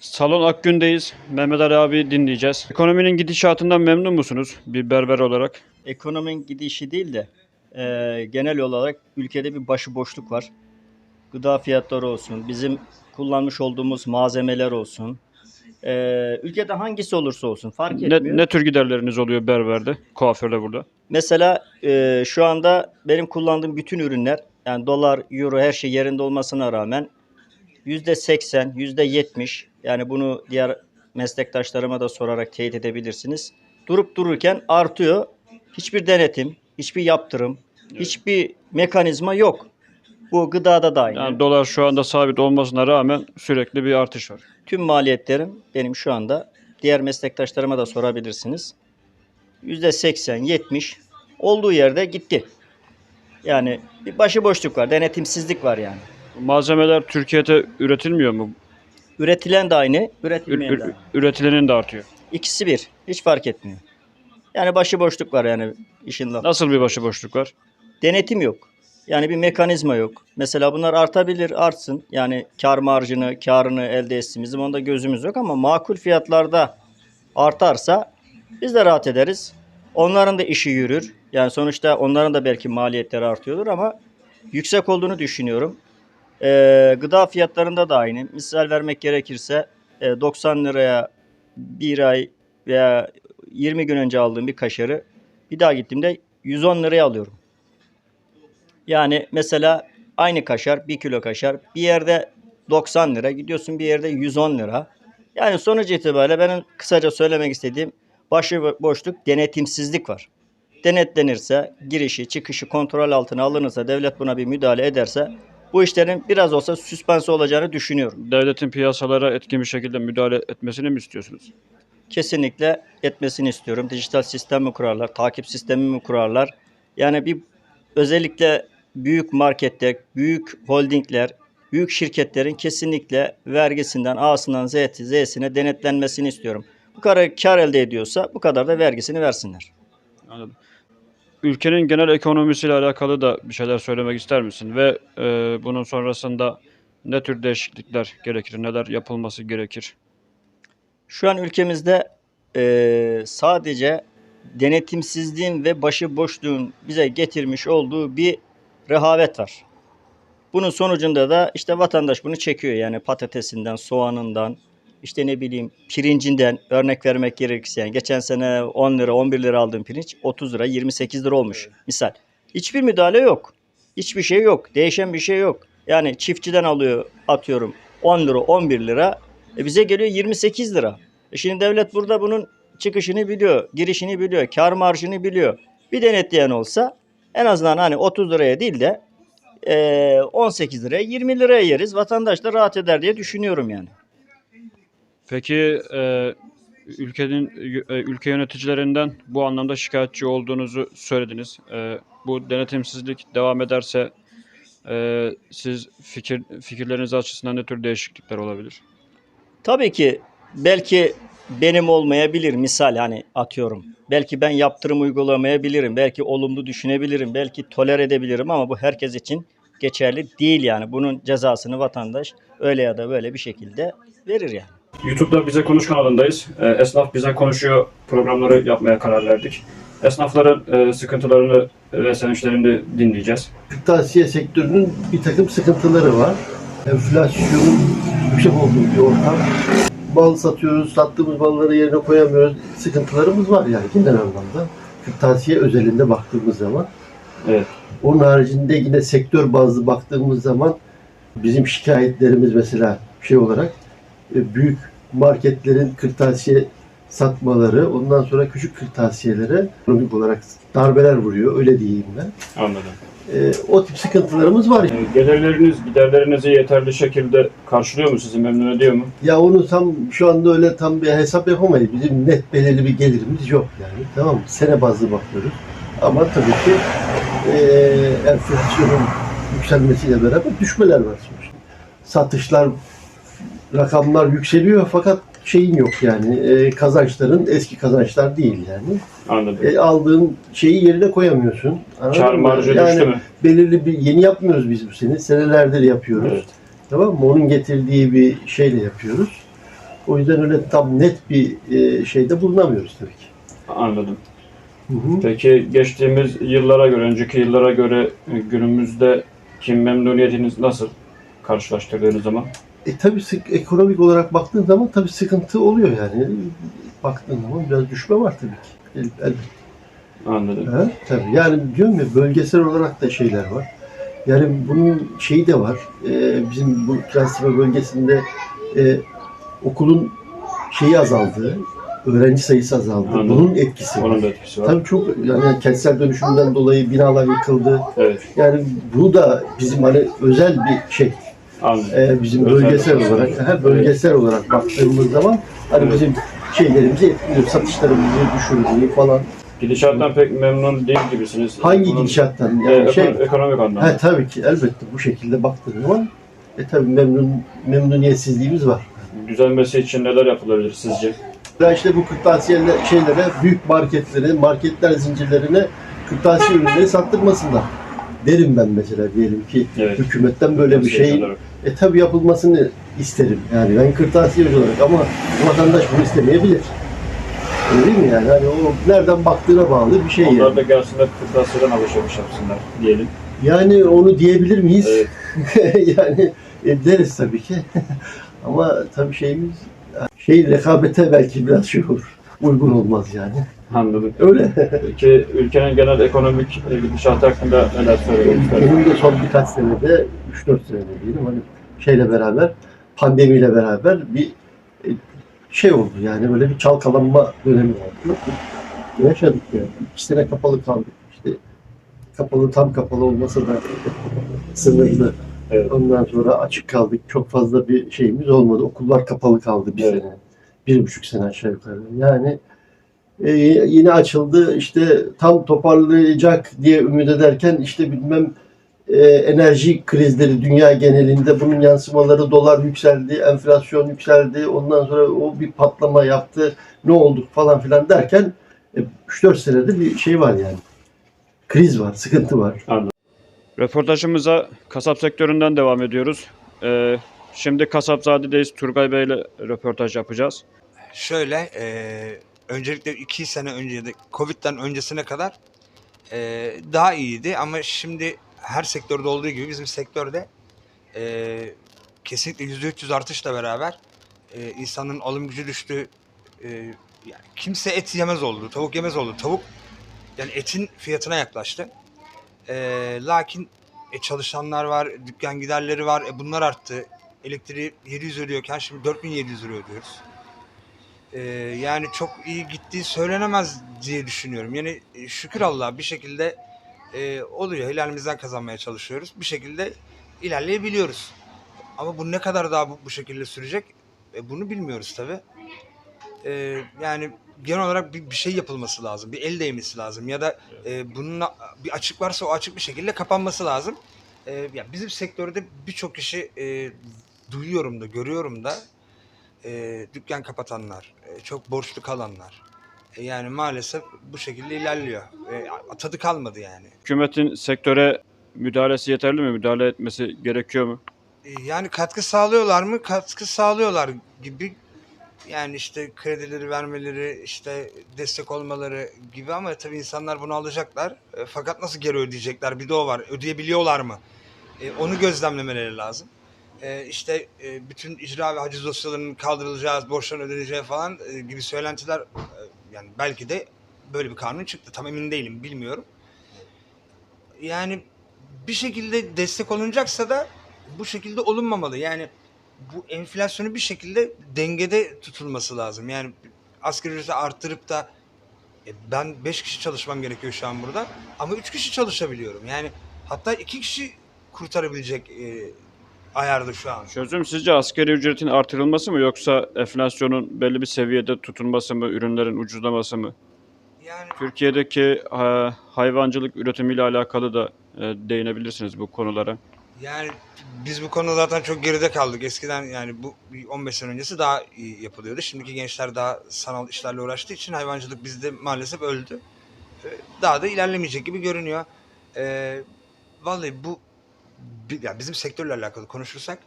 Salon Akgün'deyiz. Mehmet Ali abi dinleyeceğiz. Ekonominin gidişatından memnun musunuz bir berber olarak? ekonominin gidişi değil de e, genel olarak ülkede bir başıboşluk var. Gıda fiyatları olsun, bizim kullanmış olduğumuz malzemeler olsun. E, ülkede hangisi olursa olsun fark etmiyor. Ne, ne tür giderleriniz oluyor berberde, kuaförde burada? Mesela e, şu anda benim kullandığım bütün ürünler yani dolar, euro her şey yerinde olmasına rağmen %80, %70 yani bunu diğer meslektaşlarıma da sorarak teyit edebilirsiniz. Durup dururken artıyor. Hiçbir denetim, hiçbir yaptırım, hiçbir mekanizma yok. Bu gıdada da aynı. Yani dolar şu anda sabit olmasına rağmen sürekli bir artış var. Tüm maliyetlerim benim şu anda diğer meslektaşlarıma da sorabilirsiniz. %80, 70 olduğu yerde gitti. Yani bir başıboşluk var, denetimsizlik var yani. Malzemeler Türkiye'de üretilmiyor mu? Üretilen de aynı, Ür- üretilmeyen de ür- aynı. üretilenin de artıyor. İkisi bir, hiç fark etmiyor. Yani başıboşluk var yani işin lafı. Nasıl bir başıboşluk var? Denetim yok. Yani bir mekanizma yok. Mesela bunlar artabilir, artsın. Yani kar marjını, karını elde etsin. Bizim onda gözümüz yok ama makul fiyatlarda artarsa biz de rahat ederiz. Onların da işi yürür. Yani sonuçta onların da belki maliyetleri artıyordur ama yüksek olduğunu düşünüyorum. Ee, gıda fiyatlarında da aynı. Misal vermek gerekirse e, 90 liraya bir ay veya 20 gün önce aldığım bir kaşarı bir daha gittiğimde 110 liraya alıyorum. Yani mesela aynı kaşar, bir kilo kaşar bir yerde 90 lira gidiyorsun bir yerde 110 lira. Yani sonuç itibariyle benim kısaca söylemek istediğim başı boşluk denetimsizlik var. Denetlenirse, girişi, çıkışı kontrol altına alınırsa, devlet buna bir müdahale ederse bu işlerin biraz olsa süspansı olacağını düşünüyorum. Devletin piyasalara etkin bir şekilde müdahale etmesini mi istiyorsunuz? kesinlikle etmesini istiyorum. Dijital sistem mi kurarlar, takip sistemi mi kurarlar? Yani bir özellikle büyük marketler, büyük holdingler, büyük şirketlerin kesinlikle vergisinden A'sından Z'sine denetlenmesini istiyorum. Bu kadar kar elde ediyorsa bu kadar da vergisini versinler. Anladım. Ülkenin genel ekonomisiyle alakalı da bir şeyler söylemek ister misin? Ve e, bunun sonrasında ne tür değişiklikler gerekir, neler yapılması gerekir? Şu an ülkemizde eee, sadece denetimsizliğin ve başıboşluğun bize getirmiş olduğu bir rehavet var. Bunun sonucunda da işte vatandaş bunu çekiyor. Yani patatesinden, soğanından, işte ne bileyim pirincinden örnek vermek gerekirse. Yani geçen sene 10 lira, 11 lira aldığım pirinç 30 lira, 28 lira olmuş misal. Hiçbir müdahale yok. Hiçbir şey yok. Değişen bir şey yok. Yani çiftçiden alıyor atıyorum 10 lira, 11 lira. E bize geliyor 28 lira. E şimdi devlet burada bunun çıkışını biliyor, girişini biliyor, kar marjını biliyor. Bir denetleyen olsa en azından hani 30 liraya değil de e, 18 liraya 20 liraya yeriz. Vatandaş da rahat eder diye düşünüyorum yani. Peki e, ülkenin e, ülke yöneticilerinden bu anlamda şikayetçi olduğunuzu söylediniz. E, bu denetimsizlik devam ederse e, siz fikir fikirleriniz açısından ne tür değişiklikler olabilir? Tabii ki belki benim olmayabilir misal hani atıyorum. Belki ben yaptırım uygulamayabilirim. Belki olumlu düşünebilirim. Belki toler edebilirim ama bu herkes için geçerli değil yani. Bunun cezasını vatandaş öyle ya da böyle bir şekilde verir yani. YouTube'da Bize Konuş kanalındayız. E, Esnaf Bize Konuşuyor programları yapmaya karar verdik. Esnafların e, sıkıntılarını ve sevinçlerini dinleyeceğiz. kırtasiye sektörünün bir takım sıkıntıları var. Enflasyonun yüksek olduğu bir ortam. Mal satıyoruz, sattığımız malları yerine koyamıyoruz. Sıkıntılarımız var yani genel anlamda. Kırtasiye özelinde baktığımız zaman. Evet. Onun haricinde yine sektör bazlı baktığımız zaman bizim şikayetlerimiz mesela şey olarak büyük marketlerin kırtasiye satmaları, ondan sonra küçük kırtasiyelere ekonomik olarak darbeler vuruyor, öyle diyeyim ben. Anladım. E, o tip sıkıntılarımız var. E, Gelirleriniz, giderlerinizi yeterli şekilde karşılıyor mu sizi, memnun ediyor mu? Ya onu tam şu anda öyle tam bir hesap yapamayız. Bizim net belirli bir gelirimiz yok yani. Tamam mı? Sene bazlı bakıyoruz. Ama tabii ki eee enflasyonun yükselmesiyle beraber düşmeler var sonuçta. Satışlar, rakamlar yükseliyor fakat şeyin yok yani. eee, kazançların eski kazançlar değil yani. Anladım. E, aldığın şeyi yerine koyamıyorsun. Anladın Kar marjı yani düştü mü? belirli bir yeni yapmıyoruz biz bu sene. Senelerdir yapıyoruz. Evet. Tamam mı? Onun getirdiği bir şeyle yapıyoruz. O yüzden öyle tam net bir e, şeyde bulunamıyoruz tabii ki. Anladım. Hı hı. Peki geçtiğimiz yıllara göre, önceki yıllara göre e, günümüzde kim memnuniyetiniz nasıl karşılaştırdığınız zaman? E tabii sık, ekonomik olarak baktığın zaman tabii sıkıntı oluyor yani. Baktığın zaman biraz düşme var tabii ki. El- Elbette. Anladım. Ha, tabii. Yani diyorum ya bölgesel olarak da şeyler var. Yani bunun şeyi de var. Ee, bizim bu Transfer bölgesinde e, okulun şeyi azaldı. Öğrenci sayısı azaldı. Anladım. Bunun etkisi var. Onun da etkisi var. Tabii çok yani kentsel dönüşümden dolayı binalar yıkıldı. Evet. Yani bu da bizim hani özel bir şey. Ee, bizim bölgesel bir- olarak, ha, bölgesel olarak baktığımız zaman hani Evet. bizim şeylerimizi etkiliyor, satışlarımızı düşürdüğü falan. Gidişattan pek memnun değil gibisiniz. Hangi Bunun- gidişattan? E, Yani şey, ekon- ekonomik anlamda. Ha tabii ki elbette bu şekilde baktığın zaman e tabii memnun memnuniyetsizliğimiz var. Düzelmesi için neler yapılabilir sizce? Ya işte bu kırtasiyeler şeylere, büyük marketlere, marketler zincirlerine kırtasiye ürünleri sattırmasınlar. Derim ben mesela diyelim ki Evet. hükümetten böyle bir şey olarak. e tabii yapılmasını isterim. Yani ben kırtasiyeci olarak ama vatandaş bunu istemeyebilir. Öyle değil mi yani? Hani o nereden baktığına bağlı bir şey Onlar yani. da gelsinler kırtasiyeden alışveriş yapsınlar diyelim. Yani onu diyebilir miyiz? Evet. yani e, deriz tabii ki. Ama tabii şeyimiz şey rekabete belki biraz şey olur. Uygun olmaz yani. Anladım. Öyle. Peki ülkenin genel ekonomik gidişatı hakkında neler istersiniz? Benim de son birkaç senede, 3-4 senede diyelim hani şeyle beraber, pandemiyle beraber bir e, şey oldu yani böyle bir çalkalanma dönemi oldu. Yaşadık yani. İki sene kapalı kaldık. İşte kapalı, tam kapalı olmasa da sınırlı. Evet. Ondan sonra açık kaldık. Çok fazla bir şeyimiz olmadı. Okullar kapalı kaldı bir Evet. sene. Bir buçuk sene aşağı yukarı. Yani e, yine açıldı. İşte tam toparlayacak diye ümit ederken işte bilmem e, enerji krizleri dünya genelinde bunun yansımaları dolar yükseldi, enflasyon yükseldi. Ondan sonra o bir patlama yaptı. Ne olduk falan filan derken e, 3-4 senedir bir şey var yani. Kriz var, sıkıntı var. Röportajımıza kasap sektöründen devam ediyoruz. Ee, şimdi Kasapzade'deyiz. Turgay Bey ile röportaj yapacağız. Şöyle, e, öncelikle iki sene önce de Covid'den öncesine kadar e, daha iyiydi ama şimdi her sektörde olduğu gibi bizim sektörde e, kesinlikle %300 artışla beraber e, insanın alım gücü düştü. E, yani kimse et yemez oldu, tavuk yemez oldu. Tavuk yani etin fiyatına yaklaştı. E, lakin e, çalışanlar var, dükkan giderleri var, e, bunlar arttı. Elektriği 700 ödüyorken şimdi 4700 lira ödüyoruz. Ee, yani çok iyi gittiği söylenemez diye düşünüyorum. Yani e, şükür Allah'a bir şekilde e, oluyor. Helalimizden kazanmaya çalışıyoruz. Bir şekilde ilerleyebiliyoruz. Ama bu ne kadar daha bu, bu şekilde sürecek e, bunu bilmiyoruz tabi. yani genel olarak bir, bir şey yapılması lazım. Bir el değmesi lazım. Ya da e, bunun bir açık varsa o açık bir şekilde kapanması lazım. E, ya bizim sektörde birçok kişi e, duyuyorum da görüyorum da e, dükkan kapatanlar, e, çok borçlu kalanlar. E, yani maalesef bu şekilde ilerliyor. E, tadı kalmadı yani. Hükümetin sektöre müdahalesi yeterli mi? Müdahale etmesi gerekiyor mu? E, yani katkı sağlıyorlar mı? Katkı sağlıyorlar gibi. Yani işte kredileri vermeleri, işte destek olmaları gibi ama tabii insanlar bunu alacaklar. E, fakat nasıl geri ödeyecekler? Bir de o var. Ödeyebiliyorlar mı? E, onu gözlemlemeleri lazım. E, işte e, bütün icra ve haciz dosyalarının kaldırılacağı, borçların ödeneceği falan e, gibi söylentiler e, yani belki de böyle bir kanun çıktı. Tam emin değilim, bilmiyorum. Yani bir şekilde destek olunacaksa da bu şekilde olunmamalı. Yani bu enflasyonu bir şekilde dengede tutulması lazım. Yani asgari ücreti arttırıp da ben 5 kişi çalışmam gerekiyor şu an burada ama 3 kişi çalışabiliyorum. Yani hatta 2 kişi kurtarabilecek ayarda şu an. Çözüm sizce asgari ücretin artırılması mı yoksa enflasyonun belli bir seviyede tutulması mı, ürünlerin ucuzlaması mı? Yani Türkiye'deki e, hayvancılık üretimiyle alakalı da e, değinebilirsiniz bu konulara. Yani biz bu konuda zaten çok geride kaldık. Eskiden yani bu bir 15 sene öncesi daha iyi yapılıyordu. Şimdiki gençler daha sanal işlerle uğraştığı için hayvancılık bizde maalesef öldü. Ee, Daha da ilerlemeyecek gibi görünüyor. Ee, vallahi bu bi- ya bizim sektörle alakalı konuşursak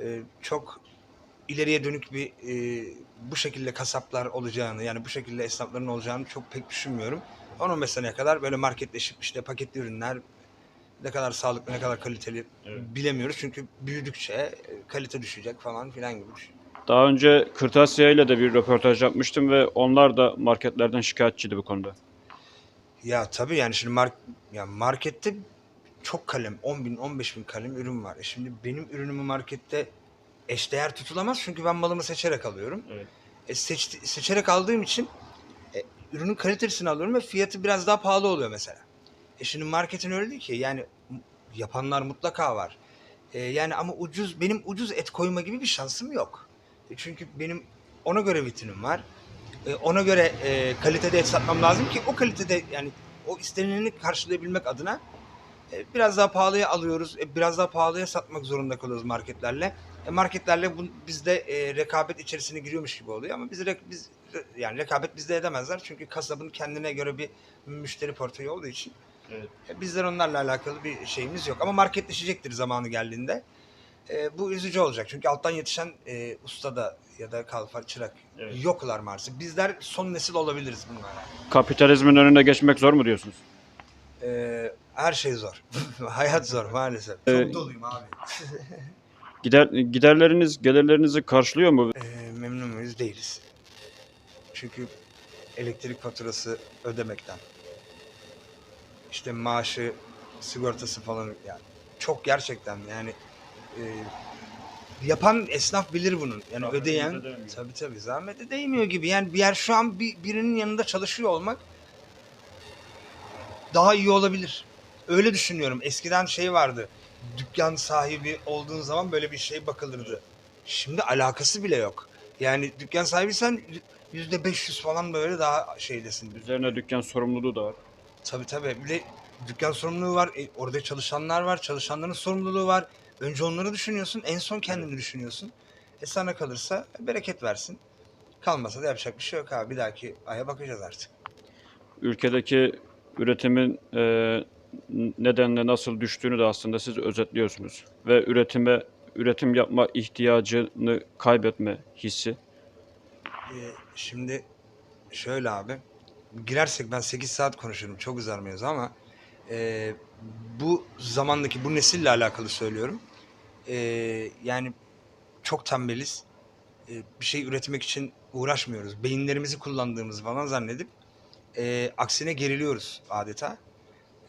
e, çok ileriye dönük bir e, bu şekilde kasaplar olacağını yani bu şekilde esnafların olacağını çok pek düşünmüyorum. 10-15 seneye kadar böyle marketleşip işte paketli ürünler ne kadar sağlıklı ne kadar kaliteli Evet. bilemiyoruz. Çünkü büyüdükçe e, kalite düşecek falan filan gibi bir şey. Daha önce Kırtasiye ile de bir röportaj yapmıştım ve onlar da marketlerden şikayetçiydi bu konuda. Ya tabii yani şimdi mark ya markette çok kalem 10 bin 15 bin kalem ürün var. E şimdi benim ürünümü markette eşdeğer tutulamaz çünkü ben malımı seçerek alıyorum. Evet. E seçti- seçerek aldığım için e, ürünün kalitesini alıyorum ve fiyatı biraz daha pahalı oluyor mesela. E şimdi marketin öyle değil ki yani yapanlar mutlaka var. E, yani ama ucuz benim ucuz et koyma gibi bir şansım yok. E çünkü benim ona göre vitrinim var. E, ona göre e, kalitede et satmam lazım ki o kalitede yani o istenileni karşılayabilmek adına biraz daha pahalıya alıyoruz. E, biraz daha pahalıya satmak zorunda kalıyoruz marketlerle. E, marketlerle bu, bizde e, rekabet içerisine giriyormuş gibi oluyor ama biz, biz re- yani rekabet bizde edemezler çünkü kasabın kendine göre bir müşteri portföyü olduğu için Evet. e, bizler onlarla alakalı bir şeyimiz yok ama marketleşecektir zamanı geldiğinde. E, bu üzücü olacak çünkü alttan yetişen e, usta da ya da kalfa çırak Evet. yoklar maalesef. Bizler son nesil olabiliriz bunlara. Kapitalizmin önüne geçmek zor mu diyorsunuz? E, her şey zor. Hayat zor maalesef. Ee, Çok doluyum abi. Gider giderleriniz, gelirlerinizi karşılıyor mu? E, memnun muyuz? Değiliz. Çünkü elektrik faturası ödemekten. işte maaşı, sigortası falan yani çok gerçekten yani e, yapan esnaf bilir bunun. Yani Zahmetimize ödeyen tabii tabii zahmete değmiyor gibi. Yani bir yer şu an bir, birinin yanında çalışıyor olmak daha iyi olabilir. Öyle düşünüyorum. Eskiden şey vardı. Dükkan sahibi olduğun zaman böyle bir şey bakılırdı. Şimdi alakası bile yok. Yani dükkan sahibiysen yüzde 500 falan böyle daha şeydesin. Üzerine dükkan sorumluluğu da var. Tabii tabii. Bir de dükkan sorumluluğu var. E, orada çalışanlar var. Çalışanların sorumluluğu var. Önce onları düşünüyorsun. En son kendini düşünüyorsun. E sana kalırsa bereket versin. Kalmasa da yapacak bir şey yok abi. Bir dahaki aya bakacağız artık. Ülkedeki üretimin e, nedenle nasıl düştüğünü de aslında siz özetliyorsunuz. Ve üretime üretim yapma ihtiyacını kaybetme hissi. E, şimdi şöyle abi. Girersek ben 8 saat konuşurum. Çok uzar mevzu ama e, bu zamandaki bu nesille alakalı söylüyorum. E, yani çok tembeliz. E, bir şey üretmek için uğraşmıyoruz. Beyinlerimizi kullandığımız falan zannedip e, aksine geriliyoruz adeta.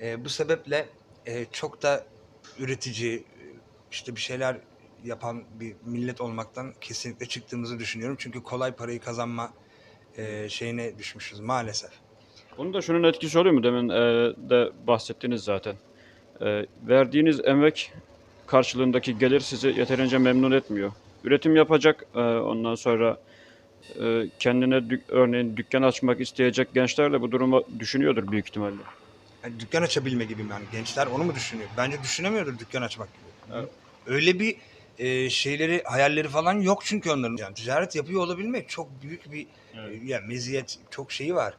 E, bu sebeple e, çok da üretici, işte bir şeyler yapan bir millet olmaktan kesinlikle çıktığımızı düşünüyorum. Çünkü kolay parayı kazanma e, şeyine düşmüşüz maalesef. Bunun da şunun etkisi oluyor mu? Demin e, de bahsettiniz zaten. E, verdiğiniz emek karşılığındaki gelir sizi yeterince memnun etmiyor. Üretim yapacak, e, ondan sonra e, kendine dük- örneğin dükkan açmak isteyecek gençler de bu durumu düşünüyordur büyük ihtimalle. Yani dükkan açabilme gibi yani gençler onu mu düşünüyor? Bence düşünemiyordur dükkan açmak gibi. Evet. Öyle bir e, şeyleri, hayalleri falan yok çünkü onların. Yani ticaret yapıyor olabilmek çok büyük bir Evet. e, ya meziyet, çok şeyi var.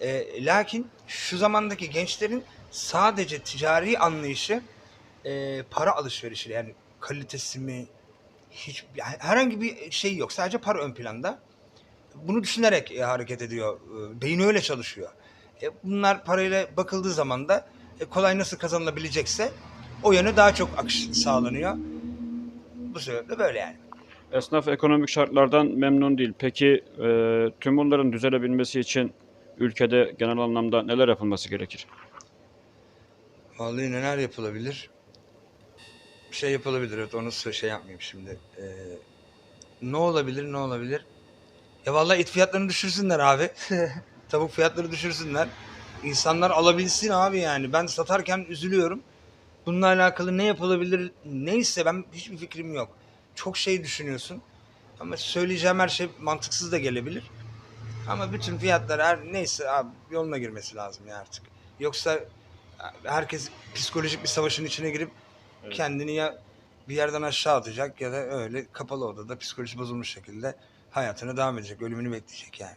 E, lakin şu zamandaki gençlerin sadece ticari anlayışı e, para alışverişi yani kalitesi mi hiç yani herhangi bir şey yok. Sadece para ön planda. Bunu düşünerek e, hareket ediyor. E, beyni öyle çalışıyor. E, bunlar parayla bakıldığı zaman da e, kolay nasıl kazanılabilecekse o yöne daha çok akış sağlanıyor. Bu sebeple böyle yani. Esnaf ekonomik şartlardan memnun değil. Peki e, tüm bunların düzelebilmesi için ülkede genel anlamda neler yapılması gerekir? Vallahi neler yapılabilir? Bir şey yapılabilir. Evet onu şey yapmayayım şimdi. Ee, ne olabilir ne olabilir? Ya vallahi et fiyatlarını düşürsünler abi. Tavuk fiyatları düşürsünler. İnsanlar alabilsin abi yani. Ben satarken üzülüyorum. Bununla alakalı ne yapılabilir neyse ben hiçbir fikrim yok. Çok şey düşünüyorsun. Ama söyleyeceğim her şey mantıksız da gelebilir. Ama bütün fiyatlar her neyse abi yoluna girmesi lazım ya artık. Yoksa herkes psikolojik bir savaşın içine girip Evet. kendini ya bir yerden aşağı atacak ya da öyle kapalı odada psikoloji bozulmuş şekilde hayatına devam edecek. Ölümünü bekleyecek yani.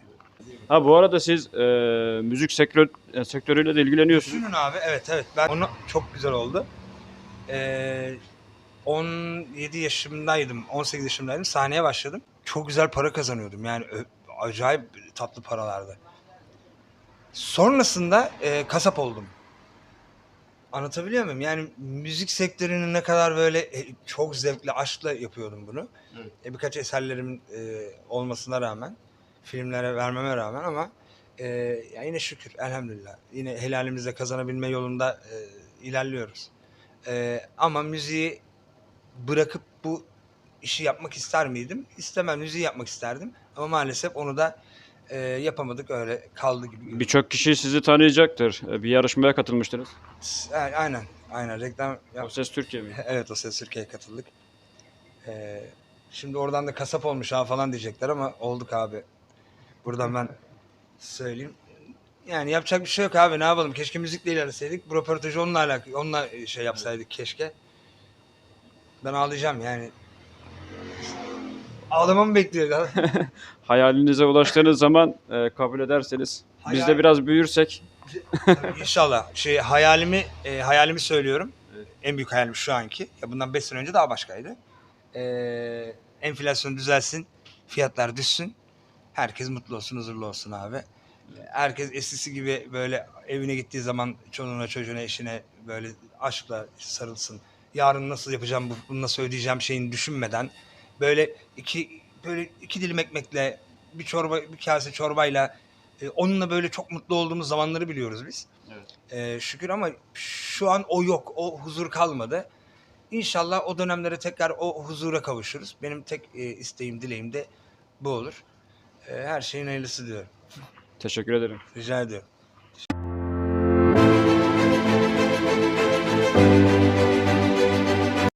Ha bu arada siz e, müzik sektör, e, sektörüyle de ilgileniyorsunuz. Düşünün abi evet evet ben onu çok güzel oldu. Ee, 17 yaşımdaydım, 18 yaşımdaydım. Sahneye başladım. Çok güzel para kazanıyordum. Yani ö- acayip tatlı paralardı. Sonrasında e, kasap oldum. Anlatabiliyor muyum? Yani müzik sektörünün ne kadar böyle e, çok zevkle, aşkla yapıyordum bunu. Evet. E, birkaç eserlerimin e, olmasına rağmen, filmlere vermeme rağmen ama e, ya yine şükür elhamdülillah. Yine helalimizle kazanabilme yolunda e, ilerliyoruz. E, ama müziği bırakıp bu işi yapmak ister miydim? İstemem. Müziği yapmak isterdim. Ama maalesef onu da e, yapamadık. Öyle kaldı gibi. Birçok kişi sizi tanıyacaktır. E, Bir yarışmaya katılmıştınız. A- Aynen. Aynen. Reklam O yap- Ses Türkiye mi? Evet o ses Türkiye'ye katıldık. Ee, şimdi oradan da kasap olmuş ha falan diyecekler ama olduk abi. Buradan ben söyleyeyim. Yani yapacak bir şey yok abi ne yapalım. Keşke müzikle ilerleseydik. Bu röportajı onunla alakalı, onunla şey yapsaydık keşke. Ben ağlayacağım yani. Ağlamamı bekliyor. Hayalinize ulaştığınız zaman e, kabul ederseniz biz de Hayal- biraz büyürsek İnşallah. Şey hayalimi e, hayalimi söylüyorum. En büyük hayalim şu anki. Ya bundan 5 sene önce daha başkaydı. Ee, enflasyon düzelsin, fiyatlar düşsün. Herkes mutlu olsun, huzurlu olsun abi. Herkes eskisi gibi böyle evine gittiği zaman çoluğuna, çocuğuna, eşine böyle aşkla sarılsın. Yarın nasıl yapacağım, bu- bunu nasıl ödeyeceğim şeyini düşünmeden böyle iki böyle iki dilim ekmekle bir çorba, bir kase çorbayla e, onunla böyle çok mutlu olduğumuz zamanları biliyoruz biz. Ee, şükür ama şu an o yok. O huzur kalmadı. İnşallah o dönemlere tekrar o huzura kavuşuruz. Benim tek e, isteğim, dileğim de bu olur. Ee, her şeyin hayırlısı diyorum. teşekkür ederim. Rica ediyorum.